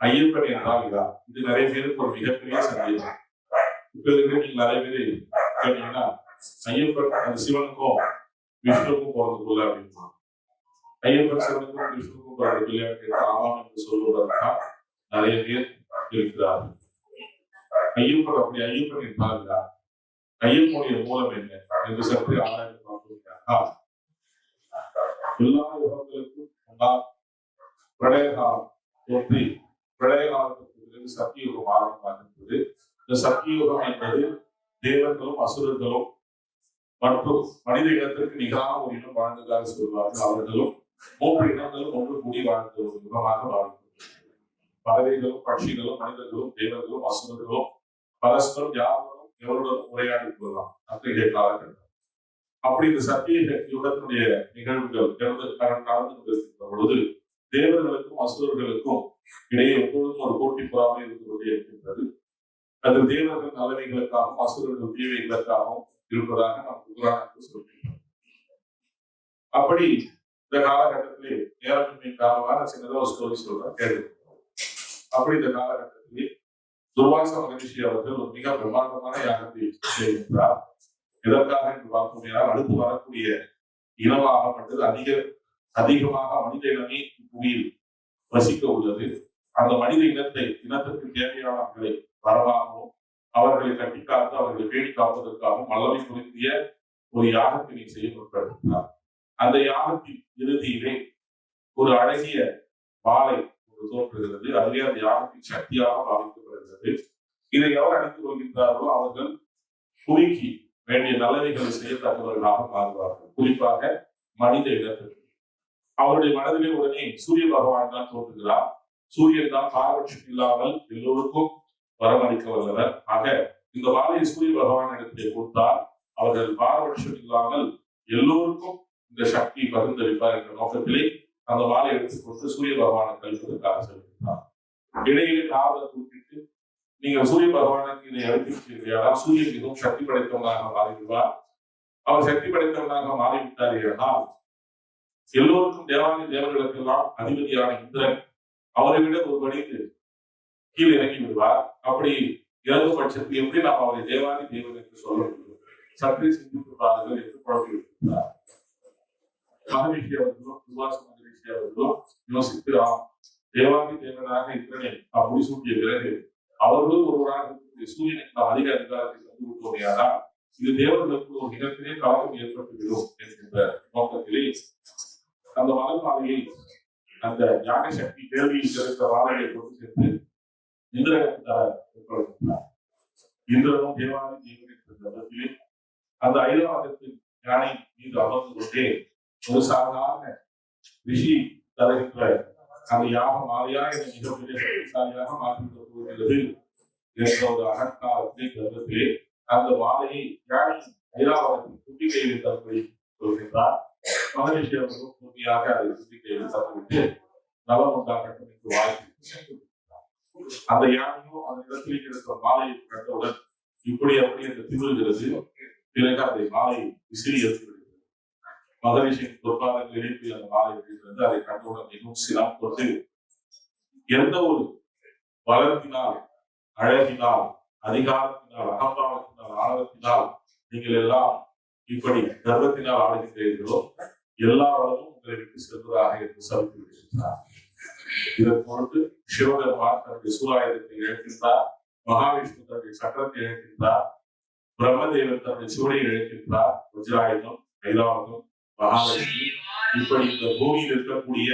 ஐயப்பனை என்றால் இது? நிறைய பேருக்கு ஒரு மிகப்பெரிய சந்தேகம். இப்ப இருக்கிற நீங்க நிறைய பேர் கேட்டீங்கன்னா ஐயப்பன் அந்த சிவனுக்கும் விஷ்ணுக்கும் விஷ்ணுவுக்கும் பிறந்ததில்லை அப்படின்னா ஐயப்பன் சிவனுக்கும் விஷ்ணுவுக்கும் பிறந்ததில்லை என்று ஆமாம் என்று சொல்வதற்காக நிறைய பேர் இருக்கிறார்கள். ஐயப்பன் அப்படி ஐயப்பன் என்றால் ஐயப்பனுடைய மூலம் என்ன என்று சற்று ஆராய்ந்து பார்க்கிறீர்களா எல்லா யுகங்களுக்கும் முன்னால் பிரளய தோன்றி பிரளய காலத்துக்கு பிறகு ஆரம்பம் ஆகின்றது இந்த சத்தியுகம் என்பது தேவர்களும் அசுரர்களும் மற்றும் மனித இனத்திற்கு நிகரான ஒரு இனம் வாழ்ந்ததாக சொல்வார்கள். அவர்களும் மூன்று இனங்களும் ஒன்று கூடி வாழ்ந்த ஒரு யுகமாக வாழ்ந்தது பறவைகளும் பட்சிகளும் மனிதர்களும் தேவர்களும் அசுரர்களும் பரஸ்பரம் யாருடனும் எவருடனும் உரையாடி கொள்ளலாம். அத்தகைய காலகட்டம். அப்படி இந்த சத்திய யுகத்தினுடைய நிகழ்வுகள் நடந்து நடந்து கொண்டிருக்கின்ற பொழுது தேவர்களுக்கும் அசுரர்களுக்கும் இடையே எப்பொழுதும் ஒரு போட்டி பொறாமை இருந்து இருக்கின்றது. அது தேவர்கள் நல்லவைகளுக்காகவும் அசுரர்கள் தீவைகளுக்காகவும் இருப்பதாக நாம் புராணத்தில் சொல்கின்றோம். அப்படி இந்த காலகட்டத்திலே நேரமின்மை காரணமாக சின்னதாக ஒரு ஸ்டோரி சொல்றேன் கேட்டு அப்படி இந்த காலகட்டத்திலே துர்வாச மகரிஷி அவர்கள் ஒரு மிக பிரமாண்டமான யாகத்தை செய்கின்றார். எதற்காக என்று பார்த்தோம் அடுத்து வரக்கூடிய இனமாகப்பட்டது அதிக அதிகமாக மனித இனமே புவியில் வசிக்க உள்ளது. அந்த மனித இனத்தை இனத்திற்கு தேவையானவர்களை வரவாகவும் அவர்களை கட்டி காத்து அவர்களை பேணி காப்பதற்காகவும் வல்லமை குறித்திய ஒரு யாகத்தினை செய்ய முற்படுத்தினார் அந்த யாகத்தின் இறுதியிலே ஒரு அழகிய பாலை ஒரு தோன்றுகிறது. அதுவே அந்த யாகத்தின் சக்தியாக பாதிக்கப்படுகிறது இதை எவர் அணிந்து கொள்கின்றார்களோ அவர்கள் புவிக்கு வேண்டிய நல்லவைகளை செய்யத்தக்கவர்களாக மாறுவார்கள். குறிப்பாக மனித இனத்திற்கு. அவருடைய மனதிலே உடனே சூரிய பகவான் தான் தோன்றுகிறார். சூரியன் தான் பாரபட்சம் இல்லாமல் எல்லோருக்கும் வரமளிக்க வல்லவர். ஆக இந்த வாழையை சூரிய பகவான் இடத்திலே கொடுத்தால் அவர்கள் பாரபட்சம் இல்லாமல் எல்லோருக்கும் இந்த சக்தி பகிர்ந்தளிப்பார் என்ற நோக்கத்திலே அந்த வாழை எடுத்து கொடுத்து சூரிய பகவானை கழிப்பதற்காக செல்கின்றார். இடையிலே நாவலை குறிப்பிட்டு நீங்க சூரிய பகவானுக்கு இதை எடுத்துக்கிறீர்களா சூரியன் மிகவும் சக்தி படைத்தவனாக மாறிவிடுவார். அவர் சக்தி படைத்தவனாக மாறிவிட்டார் என்றால் எல்லோருக்கும் தேவாதி தேவர்களுக்கெல்லாம் அதிபதியான இந்திரன் அவரை விட ஒரு படிக்கு கீழே இறங்கி விடுவார். அப்படி இறங்கும் பட்சத்தில் எப்படி நாம் அவரை தேவாதி தேவன் என்று சொல்ல முடியும்? சற்றே சிந்தித்து பாருங்கள் என்று குழப்பி விடுகிறார் மகரிஷி அவர்களும் சுபாஷ் மகரிஷி அவர்களும் யோசித்து ஆம் தேவாதி தேவனாக இந்திரனை நாம் முடிசூட்டிய பிறகு அவர்களும் ஒருவராக இருக்கக்கூடிய சூரியனுக்கு நாம் அதிக அதிகாரத்தை தந்து விட்டோமையானால் இது தேவர்களுக்கு ஒரு மிகப்பெரிய கலக்கம் ஏற்பட்டுவிடும் என்கின்ற நோக்கத்திலே அந்த மலர்மாலையை அந்த யாக சக்தி தேவியில் சிறந்த வாழையை கொண்டு சென்று இந்திரகத்தார் இந்திரனும் தேவாதி தேவனின் அந்த ஐராவதத்தின் யானை மீது அமர்ந்து கொண்டே ஒரு சாதாரண ரிஷி தலைக்கிற அந்த யாக மாலையா என மிகப்பெரிய சக்திசாலியாக மாற்றிவிட என்ற ஒரு அகங்காரத்திலே கருத்திலே அந்த மாலையை யானை ஐராவதத்தின் குட்டி கையில் தரும்படி சொல்கின்றார் மகரிஷி அதை நலம் உண்டாகட்டும் என்று அந்த யானையோ அந்த இடத்தில் இருக்கிற மாலையை கண்டவுடன் இப்படி அப்படி என்று திமிழ்கிறது பிறகு அந்த மாலை விசிறி எடுத்துவிடுகிறது மகரிஷியின் பொற்பாதங்கள் எழுப்பி அந்த மாலை விடுகிறது அதை கண்டவுடன் மிகவும் சிரம் கொண்டு எந்த ஒரு வளர்த்தினால் அழகினால் அதிகாரத்தினால் அகம்பாவத்தினால் ஆழத்தினால் நீங்கள் எல்லாம் இப்படி கர்வத்தினால் ஆடுகின்றீர்களோ எல்லா வளமும் உங்களை விட்டு செல்வதாக என்று சபித்து விடுகின்றார் இதன் பொருட்டு சிவபெருமான் தன்னுடைய சூராயுதத்தை இழக்கின்றார் மகாவிஷ்ணு தன்னுடைய சக்கரத்தை இழக்கின்றார் பிரம்மதேவன் தன்னுடைய சூடையை இழக்கின்றார் வஜ்ராயுதம் ஐராவதம் மகாலட்சுமி. இப்படி இந்த பூமியில் இருக்கக்கூடிய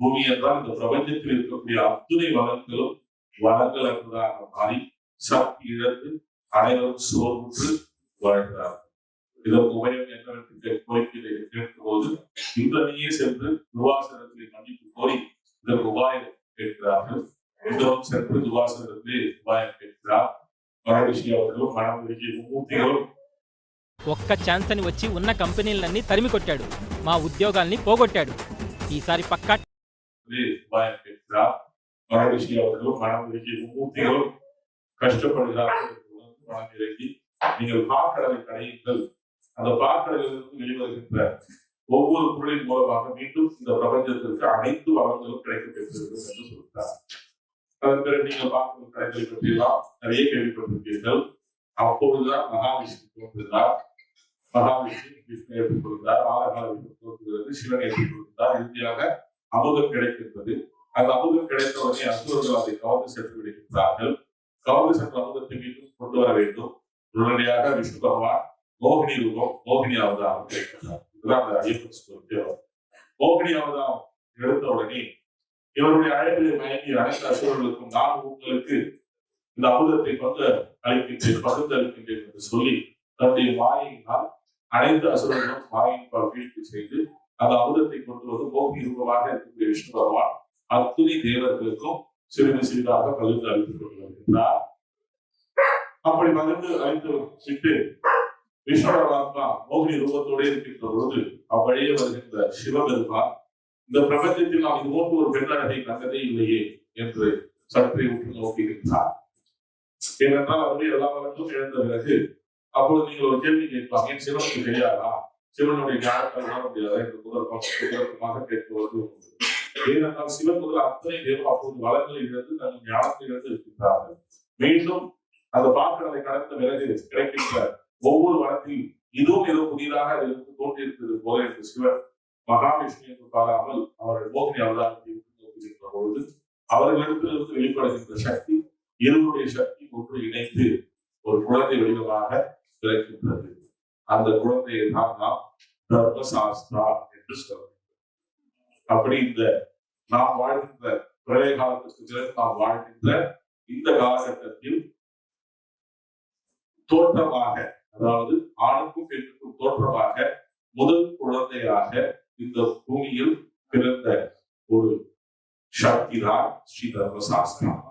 பூமி என்றால் இந்த பிரபஞ்சத்தில் இருக்கக்கூடிய அத்துணை வளங்களும் வளங்கள் என்பதாக மாறி சக்தி இழந்து அனைவரும் சோர்வுற்று வாழ்கிறார் లేదా ಮೊಬೈಲ್ ಎಂಟರ್ಟೈನ್ಮೆಂಟ್ ಕೋರಿಕೆ ಇರಬಹುದು ಇಂದನಿಯೇ ಸೆಂಪ್ರ ದುವಾಸರತ್ಲಿ ಮನಿ ಕೋರಿ ದ ఒక్క ఛాన్స్ అని వచ్చి ఉన్న కంపెనీలన్నీ తరిమి కొట్టాడు. మా ఉద్యోగాల్ని పోగొట్టాడు. ఈసారి పక్కా మన విషయంలో మనం పూర్తిగా కష్టపడి మీరు அந்த பாக்கடலிலிருந்து வெளிவருகின்ற ஒவ்வொரு பொருளின் மூலமாக மீண்டும் இந்த பிரபஞ்சத்திற்கு அனைத்து வளங்களும் கிடைக்கப்பட்டிருக்கிறது என்று சொல்கிறார் அந்த நீங்கள் பார்க்கும் கடைகளை பற்றியெல்லாம் நிறைய கேள்விப்பட்டிருப்பீர்கள். அப்பொழுதுதான் மகாவிஷ்ணு தோன்றுகிறார் மகாவிஷ்ணு விஷ்ணு ஏற்றுக்கொள்கிறார் ஆலகால விஷ்ணு தோன்றுகிறது. சிவன் ஏற்றுக்கொள்கிறார் இறுதியாக அமுதம் கிடைக்கின்றது. அந்த அமுதம் கிடைத்தவரை அசுரர்கள் அதை கவர்ந்து சென்று விடுகின்றார்கள். கவர்ந்து சென்ற அமுதத்தை மீண்டும் கொண்டு வர வேண்டும். உடனடியாக விஷ்ணு பகவான் மோகினி ரூபம் மோகினி அவதாரம் இதுதான் அந்த ஐயப்பன் ஸ்தோத்திரம் மோகினி அவதாரம் எடுத்த உடனே இவருடைய அழகிலே மயங்கி அனைத்து அசுரர்களுக்கும் நான் உங்களுக்கு இந்த அமுதத்தை பங்கு அளிக்கின்றேன் பகிர்ந்து அளிக்கின்றேன் என்று சொல்லி தன்னுடைய வாயினால் அனைத்து அசுரர்களும் வாயின் வீழ்ச்சி செய்து அந்த அமுதத்தை கொண்டு வந்து மோகினி ரூபமாக இருக்கக்கூடிய விஷ்ணு பகவான் அத்துணை தேவர்களுக்கும் சிறிது சிறிதாக பகிர்ந்து அளித்துக் கொண்டு வருகின்றார் அப்படி பகிர்ந்து அளித்து விட்டு விஸ்வராத்மா மோகினி ரூபத்தோடு இருக்கின்ற பொழுது அவ்வழியே வருகின்ற சிவபெருமான் இந்த பிரபஞ்சத்தில் நாம் இது போன்று ஒரு பெண்ணழகை கண்டதே இல்லையே என்று சற்றே உற்று நோக்குகின்றார். ஏனென்றால் அவருடைய எல்லா வளங்களும் இழந்த பிறகு அப்பொழுது நீங்கள் ஒரு கேள்வி கேட்பாங்க என் சிவனுக்கு தெரியாதா? சிவனுடைய ஞானத்தை உணர முடியாதா? என்று முதற்கமாக கேட்பது உண்டு. ஏனென்றால் சிவன் முதல் அத்தனை தேவம் அப்போது வளங்களை இழந்து தங்கள் ஞானத்தை இழந்து இருக்கின்றார்கள். மீண்டும் அந்த பாக்கடலை கடந்த பிறகு கிடைக்கின்ற ஒவ்வொரு வனத்தில் இதுவும் ஏதோ புதிதாக அதிலிருந்து தோன்றியிருக்கிறது போல என்று சிவர் மகாவிஷ்ணு என்று பாராமல் அவர்கள் மோகினி அவதாரத்தை பொழுது அவர்களிடத்திலிருந்து வெளிப்படுகின்ற சக்தி இருவருடைய சக்தி ஒன்று இணைந்து ஒரு குழந்தை வடிவமாக பிறக்கின்றது. அந்த குழந்தையை தான் நாம் தர்மசாஸ்திரா என்று சொல்கிறோம். அப்படி இந்த நாம் வாழ்கின்ற பிரளய காலத்திற்கு பிறகு நாம் வாழ்கின்ற இந்த காலகட்டத்தில் தோற்றமாக அதாவது ஆணுக்கும் பெண்ணுக்கும் தோற்றமாக முதல் குழந்தையாக இந்த பூமியில் பிறந்த ஒரு சக்தி தான் ஸ்ரீ தர்மசாஸ்திரம்